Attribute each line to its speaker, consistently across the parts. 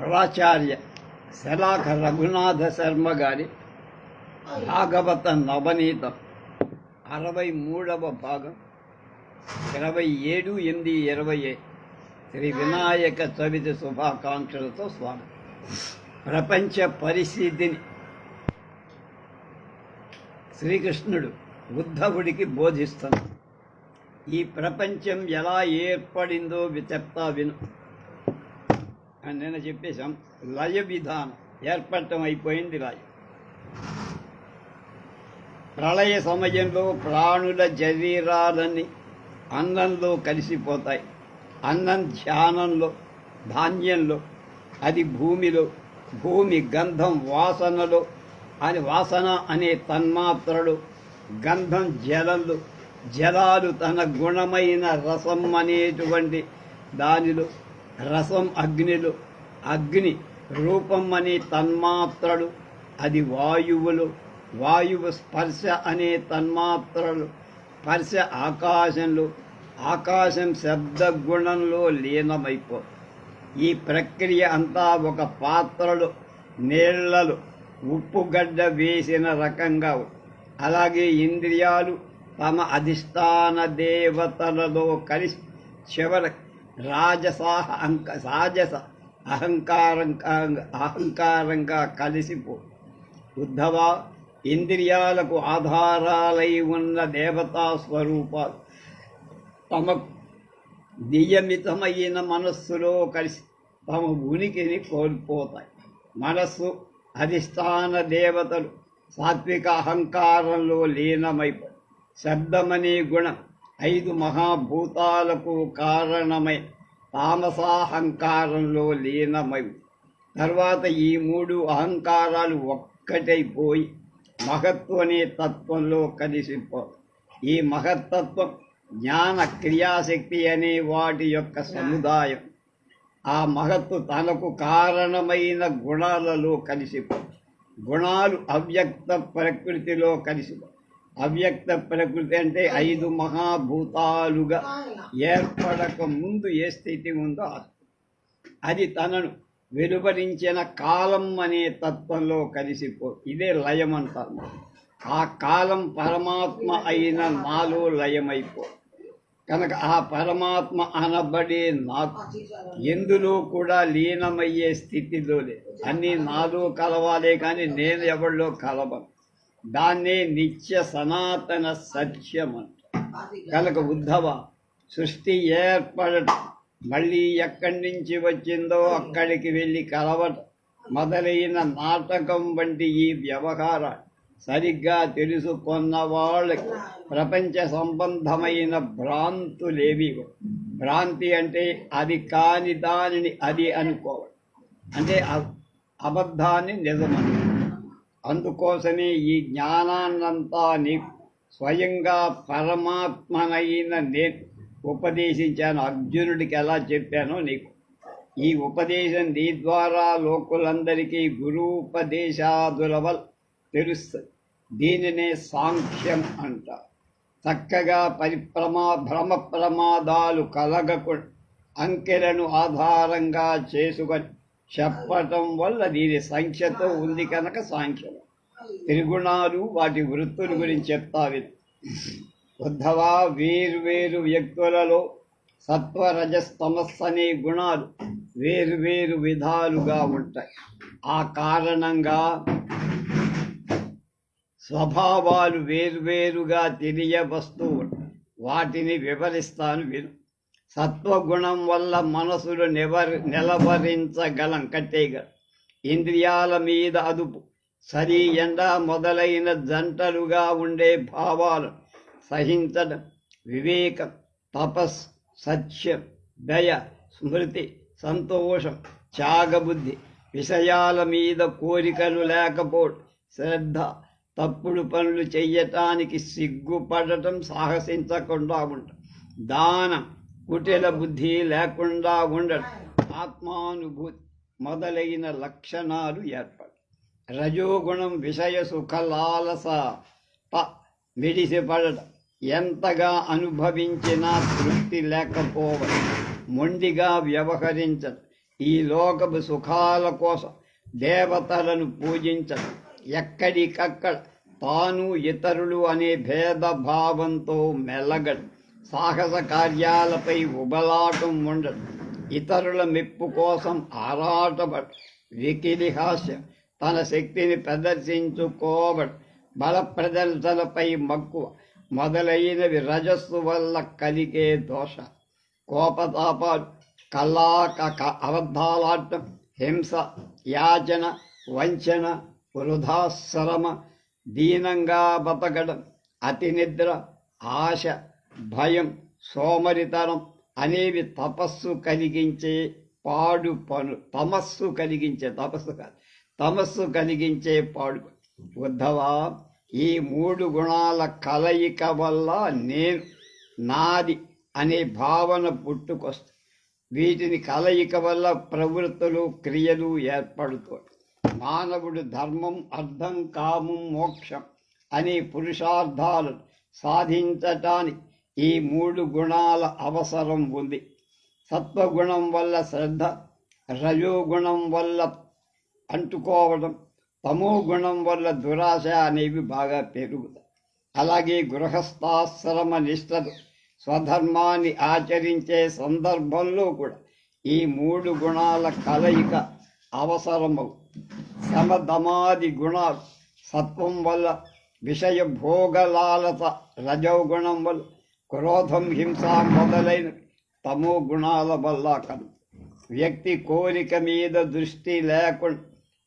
Speaker 1: ప్రాచార్య శలాఖ రఘునాథ శర్మ గారి భాగవత నవనీతం అరవై మూడవ భాగం ఇరవై ఏడు ఎనిమిది ఇరవై శ్రీ వినాయక చవితి శుభాకాంక్షలతో స్వాగతం. ప్రపంచ పరిస్థితిని శ్రీకృష్ణుడు ఉద్ధవుడికి బోధిస్తున్నాడు. ఈ ప్రపంచం ఎలా ఏర్పడిందో వి- చెప్తా విను. అని నేను చెప్పేశాం. లయ విధానం ఏర్పడటం అయిపోయింది లయ. ప్రళయ సమయంలో ప్రాణుల శరీరాలన్నీ అన్నంలో కలిసిపోతాయి. అన్నం ధ్యానంలో ధాన్యంలో అది భూమిలో భూమి గంధం వాసనలో అని వాసన అనే తన్మాత్రలు గంధం జలంలో జలాలు తన గుణమైన రసం అనేటువంటి దానిలో రసం అగ్నిలో అగ్ని రూపం అనే తన్మాత్రలు అది వాయువులు. వాయువు స్పర్శ అనే తన్మాత్రలు స్పర్శ ఆకాశంలో. ఆకాశం శబ్ద గుణంలో లీనమైపో. ఈ ప్రక్రియ అంతా ఒక పాత్రలో నీళ్ళలు ఉప్పుగడ్డ వేసిన రకంగా. అలాగే ఇంద్రియాలు తమ అధిష్టాన దేవతలలో కలిసి చివర రాజసాహ అహంక రాజస అహంకారంగా అహంకారంగా కలిసిపో. ఉద్ధవ ఇంద్రియాలకు ఆధారాలై ఉన్న దేవతా స్వరూపాలు తమ నియమితమైన మనస్సులో కలిసి తమ ఉనికిని కోల్పోతాయి. మనస్సు అధిష్టాన దేవతలు సాత్విక అహంకారంలో లీనమైపోయి శబ్దమనే గుణం ఐదు మహాభూతాలకు కారణమై తామసాహంకారంలో లీనమై. తర్వాత ఈ మూడు అహంకారాలు ఒక్కటైపోయి మహత్వనే తత్వంలో కలిసిపో. ఈ మహత్తత్వం జ్ఞాన క్రియాశక్తి అనే వాటి యొక్క సముదాయం. ఆ మహత్తు తనకు కారణమైన గుణాలలో కలిసిపో. గుణాలు అవ్యక్త ప్రకృతిలో కలిసిపో. అవ్యక్త ప్రకృతి అంటే ఐదు మహాభూతాలుగా ఏర్పడక ముందు ఏ స్థితి ఉందో అది తనను వెలువరించిన కాలం అనే తత్వంలో కలిసిపో ఇదే లయం అంటారు. ఆ కాలం పరమాత్మ అయిన నాలో లయమైపో. కనుక ఆ పరమాత్మ అనబడే నాకు ఎందులో కూడా లీనమయ్యే స్థితిలో లేదు. అన్ని నాలో కలవాలే కానీ నేను ఎవరిలో కలవను. దాన్నే నిత్య సనాతన సత్యం అంట కనుక ఉద్ధవ సృష్టి ఏర్పడటం మళ్ళీ ఎక్కడి నుంచి వచ్చిందో అక్కడికి వెళ్ళి కలవటం మొదలైన నాటకం వంటి ఈ వ్యవహారాలు సరిగ్గా తెలుసుకున్న వాళ్ళకి ప్రపంచ సంబంధమైన భ్రాంతులేవి భ్రాంతి అంటే అది కాని దానిని అది అనుకోవడం. అంటే అబద్ధాన్ని నిజమని అందుకోసమే ఈ జ్ఞానాన్నంతా నీకు స్వయంగా పరమాత్మనైన నేను ఉపదేశించాను. అర్జునుడికి ఎలా చెప్పానో నీకు. ఈ ఉపదేశం నీ ద్వారా లోకులందరికీ గురూపదేశాదుల వల్ల తెలుస్తుంది దీనినే సాంఖ్యం అంట. చక్కగా పరిప్రమా భ్రమ ప్రమాదాలు కలగకుండా అంకెలను ఆధారంగా చేసుకొని చెప్పటం వల్ల దీని సంఖ్యతో ఉంది కనుక సాంఖ్యం. త్రిగుణాలు వాటి వృత్తుల గురించి చెప్తా ఉద్ధవా వేరువేరు వ్యక్తులలో సత్వరజస్తమస్ అనే గుణాలు వేరువేరు విధాలుగా ఉంటాయి. ఆ కారణంగా స్వభావాలు వేరువేరుగా తెలియవస్తూ ఉంటాయి. వాటిని వివరిస్తాను విను. సత్వగుణం వల్ల మనసులు నివరి నిలవరించగలం కట్టేయగలం ఇంద్రియాల మీద అదుపు. సరి ఎండ మొదలైన జంటలుగా ఉండే భావాలు సహించడం. వివేకం తపస్ సత్యం దయ స్మృతి సంతోషం త్యాగబుద్ధి విషయాల మీద కోరికలు లేకపోవడం. శ్రద్ధ తప్పుడు పనులు చెయ్యటానికి సిగ్గుపడటం సాహసించకుండా ఉండటం దానం కుటిల బుద్ధి లేకుండా ఉండడం. ఆత్మానుభూతి మొదలైన లక్షణాలు ఏర్పడు రజోగుణం విషయ సుఖలాలస ప ఎంతగా అనుభవించినా తృప్తి లేకపోవడం. మొండిగా వ్యవహరించడం. ఈ లోకపు సుఖాల కోసం దేవతలను పూజించడం. ఎక్కడికక్కడ తాను ఇతరులు అనే భేదభావంతో మెలగడం. సాహస కార్యాలపై ఉబలాటం ఉండడం ఇతరుల మెప్పు కోసం ఆరాటపడు. వికిలి హాస్యం తన శక్తిని ప్రదర్శించుకోవడం బల ప్రదర్శనపై మక్కువ మొదలైనవి రజస్సు వల్ల కలిగే దోష. కోపతాపాలు కల్లాక అబద్ధాలాటం హింస యాచన వంచన వృధాశ్రమ దీనంగా బతకడం అతి నిద్ర ఆశ భయం సోమరితనం అనేవి తపస్సు కలిగించే పాడు పను తమస్సు కలిగించే తపస్సు కాదు తమస్సు కలిగించే పాడు ఉద్ధవా ఈ మూడు గుణాల కలయిక వల్ల నేను నాది అనే భావన పుట్టుకొస్తుంది. వీటిని కలయిక వల్ల ప్రవృత్తులు క్రియలు ఏర్పడుతాయి మానవుడు ధర్మం అర్థం కామం మోక్షం అనే పురుషార్థాలు సాధించటానికి ఈ మూడు గుణాల అవసరం ఉంది. సత్వగుణం వల్ల శ్రద్ధ రజోగుణం వల్ల అంటుకోవడం తమో గుణం వల్ల దురాశ అనేవి బాగా పెరుగుతాయి. అలాగే గృహస్థాశ్రమ నిష్ఠలు స్వధర్మాన్ని ఆచరించే సందర్భంలో కూడా ఈ మూడు గుణాల కలయిక అవసరము సమదమాది గుణాలు సత్వం వల్ల విషయ భోగలాలత రజోగుణం వల్ల క్రోధం హింస మొదలైన తమో గుణాల వల్ల కను. వ్యక్తి కోరిక మీద దృష్టి లేకుండా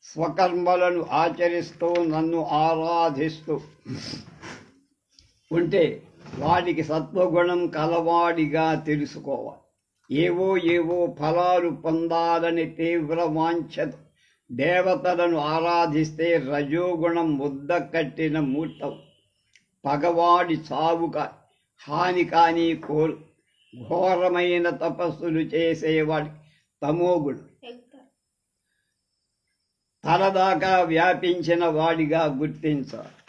Speaker 1: స్వకర్మలను ఆచరిస్తూ నన్ను ఆరాధిస్తూ ఉంటే వాడికి సత్వగుణం కలవాడిగా తెలుసుకోవాలి. ఏవో ఏవో ఫలాలు పొందాలని తీవ్ర వాంఛత దేవతలను ఆరాధిస్తే రజోగుణం ముద్ద కట్టిన మూర్తం. పగవాడి చావుగా హాని కాని కోరు ఘోరమైన తపస్సులు చేసేవాడి తమోగుణం తలదాకా వ్యాపించిన వాడిగా గుర్తించాలి.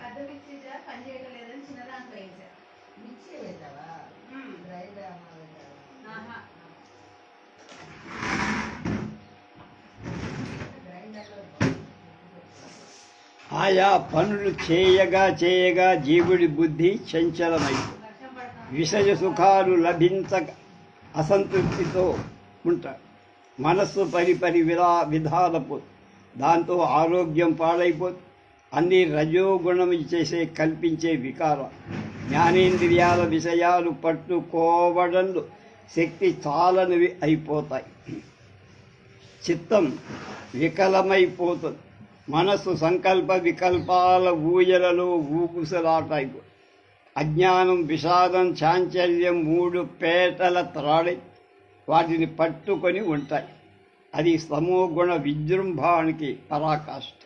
Speaker 2: పెద్ద జార్ పని చిన్న దాంట్లో
Speaker 3: వేసావా
Speaker 2: ఆహా.
Speaker 1: ఆయా పనులు చేయగా చేయగా జీవుడి బుద్ధి
Speaker 2: చంచలమై
Speaker 1: విషయ సుఖాలు లభించక అసంతృప్తితో ఉంటారు మనస్సు పరిపరి విధా విధాలపోతుంది దాంతో ఆరోగ్యం పాడైపోతుంది అన్ని రజోగుణం చేసే కల్పించే వికారం. జ్ఞానేంద్రియాల విషయాలు పట్టుకోవడంలో శక్తి చాలనివి అయిపోతాయి. చిత్తం వికలమైపోతుంది మనసు సంకల్ప వికల్పాల ఊయలలో ఊగుసలాటాయి అజ్ఞానం విషాదం చాంచల్యం మూడు పేటల త్రాడై వాటిని పట్టుకొని ఉంటాయి. అది సమోగుణ విజృంభానికి పరాకాష్ట.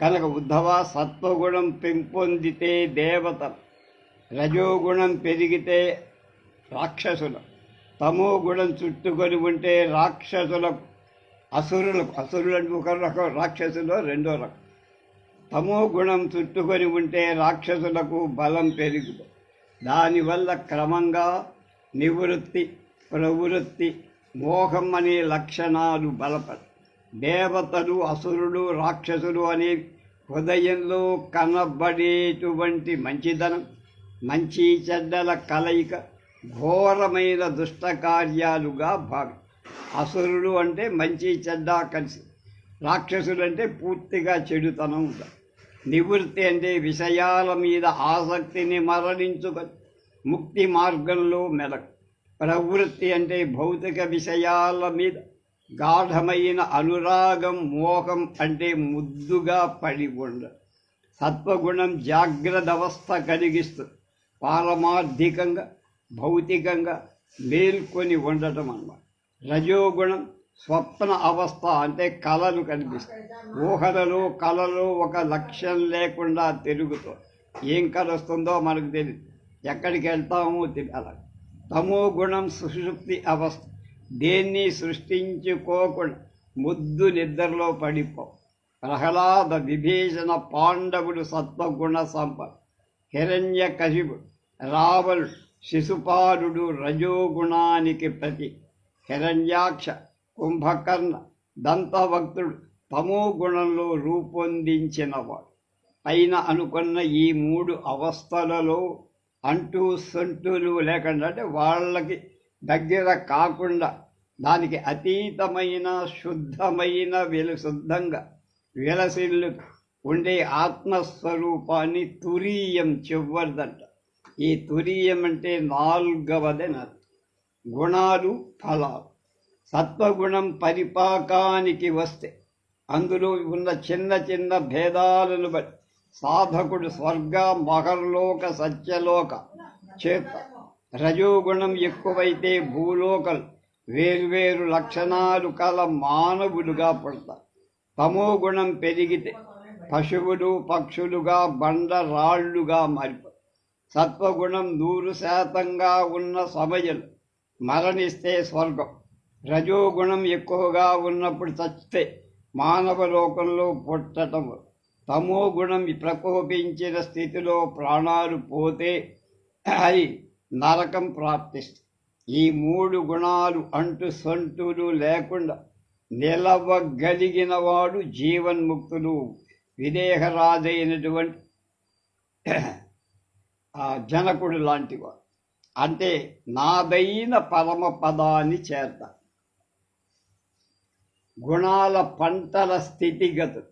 Speaker 1: కనుక ఉద్ధవ సత్వగుణం పెంపొందితే దేవత రజోగుణం పెరిగితే రాక్షసులు తమో గుణం చుట్టుకొని ఉంటే రాక్షసులకు అసురులకు అసురులు అంటే ఒక రకం రాక్షసులు రెండో రకం. తమో గుణం చుట్టుకొని ఉంటే రాక్షసులకు బలం పెరుగుతుంది దానివల్ల క్రమంగా నివృత్తి ప్రవృత్తి మోహం అనే లక్షణాలు బలప దేవతలు అసురులు రాక్షసులు అనే హృదయంలో కనబడేటువంటి మంచిదనం మంచి చెడ్డల కలయిక ఘోరమైన దుష్టకార్యాలుగా భావి. అసురులు అంటే మంచి చెడ్డ కలిసి రాక్షసులు అంటే పూర్తిగా చెడుతనం నివృత్తి అంటే విషయాల మీద ఆసక్తిని మరణించుకొని ముక్తి మార్గంలో మెలకు. ప్రవృత్తి అంటే భౌతిక విషయాల మీద గాఢమైన అనురాగం మోహం అంటే ముద్దుగా పడి ఉండ. సత్వగుణం జాగ్రత్త అవస్థ కలిగిస్తుంది పారమార్థికంగా భౌతికంగా మేల్కొని ఉండటం అన్నమాట. రజోగుణం స్వప్న అవస్థ అంటే కళలు కనిపిస్తాయి. ఊహలలో కళలో ఒక లక్ష్యం లేకుండా తిరుగుతూ ఏం కలుస్తుందో మనకు తెలియదు ఎక్కడికి వెళ్తామో తెలియాలి తమో గుణం సుషుప్తి అవస్థ దేన్ని సృష్టించుకోకుండా ముద్దు నిద్రలో పడిపో. ప్రహ్లాద విభీషణ పాండవుడు సత్వగుణ సంపద. హిరణ్య కశిపుడు రావణుడు శిశుపాలుడు రజోగుణానికి ప్రతి. హిరణ్యాక్ష కుంభకర్ణ దంతభక్తుడు తమో గుణంలో రూపొందించినవాడు. పైన అనుకున్న ఈ మూడు అవస్థలలో అంటూ సొంటులు లేకుండా అంటే వాళ్ళకి దగ్గర కాకుండా దానికి అతీతమైన శుద్ధమైన వెలు శుద్ధంగా విలసిల్లు ఉండే ఆత్మస్వరూపాన్ని తురీయం చివరిదంట ఈ తురీయం అంటే నాలుగవదని అర్థం. గుణాలు ఫలాలు. సత్వగుణం పరిపాకానికి వస్తే అందులో ఉన్న చిన్న చిన్న భేదాలను బట్టి సాధకుడు స్వర్గ మహర్లోక సత్యలోక. చేత రజోగుణం ఎక్కువైతే భూలోకలు. వేర్వేరు లక్షణాలు కల మానవులుగా పుడతారు. తమో గుణం పెరిగితే పశువులు పక్షులుగా బండ రాళ్ళుగా మారిపోతారు. సత్వగుణం నూరు శాతంగా ఉన్న సమయలు మరణిస్తే స్వర్గం. రజోగుణం ఎక్కువగా ఉన్నప్పుడు చచ్చితే మానవ లోకంలో పుట్టటం తమో గుణం ప్రకోపించిన స్థితిలో ప్రాణాలు పోతే అది నరకం ప్రాప్తిస్తుంది. ఈ మూడు గుణాలు అంటు సొంటులు లేకుండా నిలవగలిగిన వాడు జీవన్ముక్తులు విదేహరాజైనటువంటి జనకుడు లాంటివాడు. అంటే నాదైన పరమ పదాన్ని చేరత గుణాల పంటల స్థితిగతులు.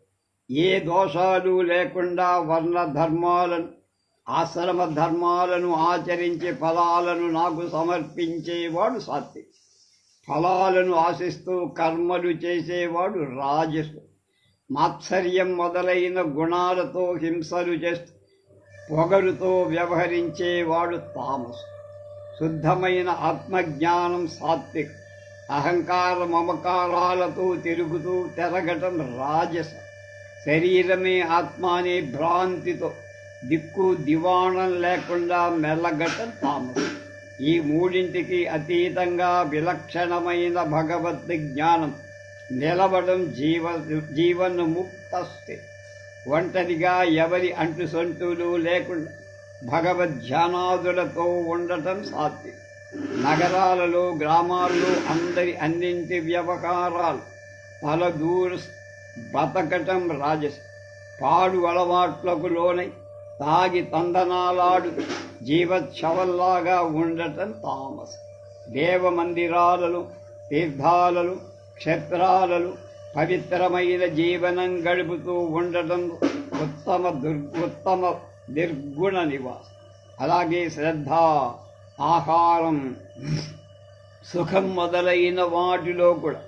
Speaker 1: ఏ దోషాలు లేకుండా వర్ణ ధర్మాలను ఆశ్రమ ధర్మాలను ఆచరించే ఫలాలను నాకు సమర్పించేవాడు సాత్విక. ఫలాలను ఆశిస్తూ కర్మలు చేసేవాడు రాజసు. మాత్సర్యం మొదలైన గుణాలతో హింసలు చేస్తూ పొగరుతో వ్యవహరించేవాడు తామసు. శుద్ధమైన ఆత్మజ్ఞానం సాత్విక్. అహంకార మమకారాలతో తిరుగుతూ తెరగటం రాజస. శరీరమే ఆత్మ అనే భ్రాంతితో దిక్కు దివాణం లేకుండా మెల్లగటం తాము. ఈ మూడింటికి అతీతంగా విలక్షణమైన భగవద్ జ్ఞానం నిలబడం జీవ జీవన ముక్తస్తే. ఒంటరిగా ఎవరి అంటు సొంతులు లేకుండా భగవద్ ధ్యానాదులతో ఉండటం సాధ్యం. నగరాలలో గ్రామాల్లో అందరి అన్నింటి వ్యవహారాలు తల దూరస్థ బతకటం రాజస్. పాడు అలవాట్లకు లోనై తాగి తందనాలాడు జీవచ్చవల్లాగా ఉండటం తామస్. దేవ మందిరాలలో తీర్థాలలో క్షేత్రాలలో పవిత్రమైన జీవనం గడుపుతూ ఉండటం ఉత్తమ దుర్ ఉత్తమ నిర్గుణ నివాసం. అలాగే శ్రద్ధ ఆహారం సుఖం మొదలైన వాటిలో కూడా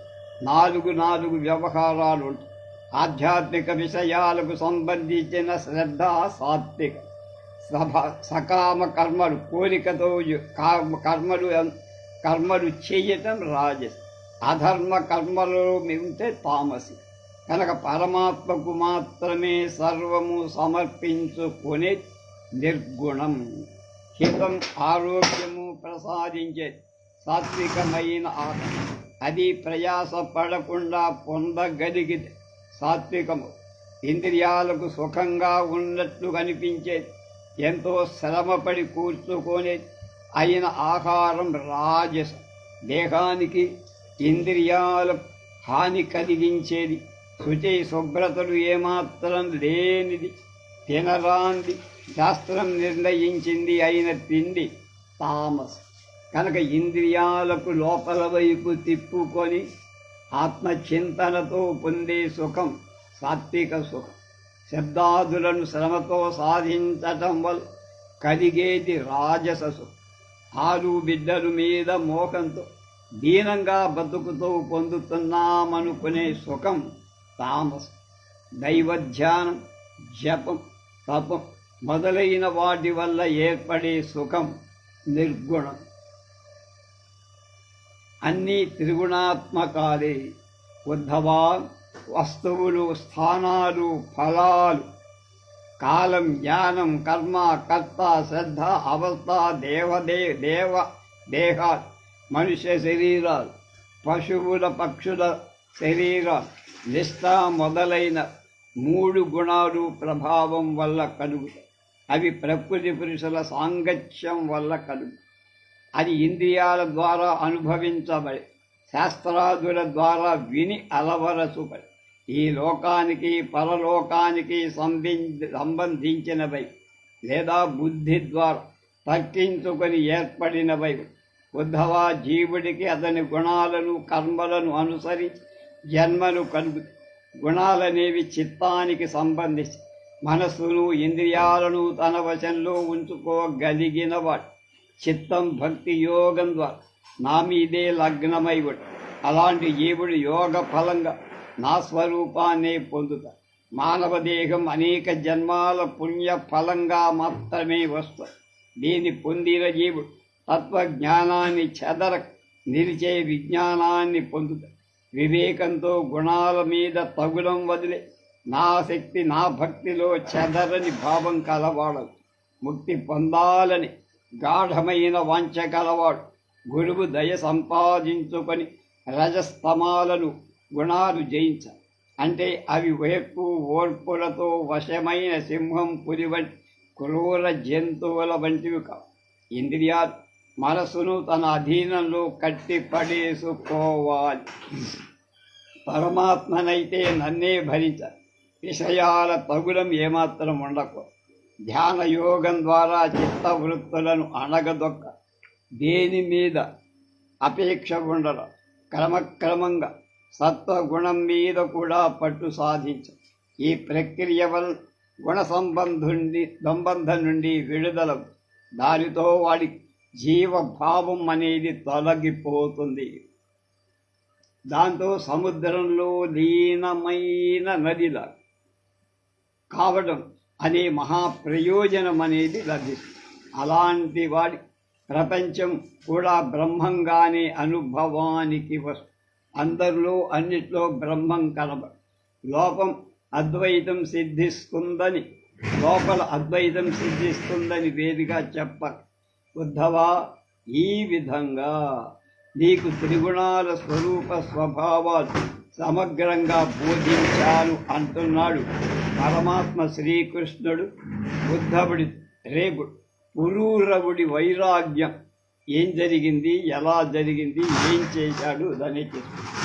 Speaker 1: నాలుగు నాలుగు వ్యవహారాలు ఉంటాయి ఆధ్యాత్మిక విషయాలకు సంబంధించిన శ్రద్ధ సాత్విక. సభ సకామ కర్మలు కోరికతో కర్మలు కర్మలు చేయటం రాజస్. అధర్మ కర్మలు ఉంటే తామసి. కనుక పరమాత్మకు మాత్రమే సర్వము సమర్పించుకునే నిర్గుణం. హితం ఆరోగ్యము ప్రసాదించే సాత్వికమైన ఆహారం అది ప్రయాస పడకుండా పొందగలిగితే సాత్వికము. ఇంద్రియాలకు సుఖంగా ఉన్నట్లు కనిపించేది ఎంతో శ్రమపడి కూర్చుకొని అయిన ఆహారం రాజస. దేహానికి ఇంద్రియాలకు హాని కలిగించేది శుచి శుభ్రతలు ఏమాత్రం లేనిది తినరాంది శాస్త్రం నిర్ణయించింది అయిన తిండి తామస్. కనుక ఇంద్రియాలకు లోపల వైపు తిప్పుకొని ఆత్మచింతనతో పొందే సుఖం సాత్విక సుఖం. శబ్దాదులను శ్రమతో సాధించటం వల్ల కలిగేది రాజస సుఖం. ఆలు బిడ్డలు మీద మోకంతో దీనంగా బతుకుతూ పొందుతున్నామనుకునే సుఖం తామసం. దైవధ్యానం జపం తపం మొదలైన వాటి వల్ల ఏర్పడే సుఖం నిర్గుణం. అన్నీ త్రిగుణాత్మకాలే. ఉద్ధవా వస్తువులు స్థానాలు ఫలాలు. కాలం జ్ఞానం కర్మ కర్త శ్రద్ధ అవస్థ దేవదే దేవ దేహాలు. మనుష్య శరీరాలు పశువుల పక్షుల శరీరాలు. నిష్ఠ మొదలైన మూడు గుణాలు ప్రభావం వల్ల కలుగుతాయి. అవి ప్రకృతి పురుషుల సాంగత్యం వల్ల కలుగుతాయి. అది ఇంద్రియాల ద్వారా అనుభవించబడి శాస్త్రాదుల ద్వారా విని అలవరచుబడి. ఈ లోకానికి పరలోకానికి సంబంధి సంబంధించినవై లేదా బుద్ధి ద్వారా తర్కించుకొని ఏర్పడినవై ఉద్ధవ జీవుడికి అతని గుణాలను కర్మలను అనుసరించి జన్మను కలుగు గుణాలనేవి చిత్తానికి సంబంధించి. మనస్సును ఇంద్రియాలను తన వశంలో ఉంచుకోగలిగినవాడు. చిత్తం భక్తి యోగం ద్వారా నా మీదే లగ్నమై అలాంటి జీవుడు యోగ ఫలంగా నా స్వరూపాన్నే పొందుతా. మానవ దేహం అనేక జన్మాల పుణ్య ఫలంగా మాత్రమే వస్తుంది దీన్ని పొందిన జీవుడు తత్వజ్ఞానాన్ని చెదర నిలిచే విజ్ఞానాన్ని పొందుతా. వివేకంతో గుణాల మీద తగులం వదిలే నా శక్తి నా భక్తిలో చెదరని భావం కలవాడదు ముక్తి పొందాలని గాఢమైన వాంఛ గలవాడు గురువు దయ సంపాదించుకొని రజస్తమాలను గుణాలు జయించ. అంటే అవి వేపు ఓర్పులతో వశమైన సింహం పులి వంటి క్రూర జంతువుల వంటివి కావు. ఇంద్రియాలు మనసును తన అధీనంలో కట్టిపడేసుకోవాలి పరమాత్మనైతే నన్నే భరించ. విషయాల తగులం ఏమాత్రం ఉండకు ధ్యాన యోగం ద్వారా చిత్తవృత్తులను అణగదొక్క దేని మీద అపేక్ష ఉండడం క్రమక్రమంగా సత్వగుణం మీద కూడా పట్టు సాధించు. ఈ ప్రక్రియ వల్ల గుణ సంబంధుండి సంబంధం నుండి విడుదల దానితో వాడి జీవభావం అనేది తొలగిపోతుంది. దాంతో సముద్రంలో లీనమైన నదిలా కావడం అనే మహాప్రయోజనం అనేది లభిస్తుంది. అలాంటి వాడి ప్రపంచం కూడా బ్రహ్మంగానే అనుభవానికి వస్తుంది అందరిలో అన్నిట్లో బ్రహ్మం కనబ లోపం అద్వైతం సిద్ధిస్తుందని లోపల అద్వైతం సిద్ధిస్తుందని వేదిగా చెప్ప ఉద్ధవా ఈ విధంగా నీకు త్రిగుణాల స్వరూప స్వభావాలు సమగ్రంగా బోధించాను అంటున్నాడు. పరమాత్మ శ్రీకృష్ణుడు బుద్ధవుడి రేపు పురూరవుడి వైరాగ్యం ఏం జరిగింది ఎలా జరిగింది ఏం చేశాడు దాన్ని చెప్తాడు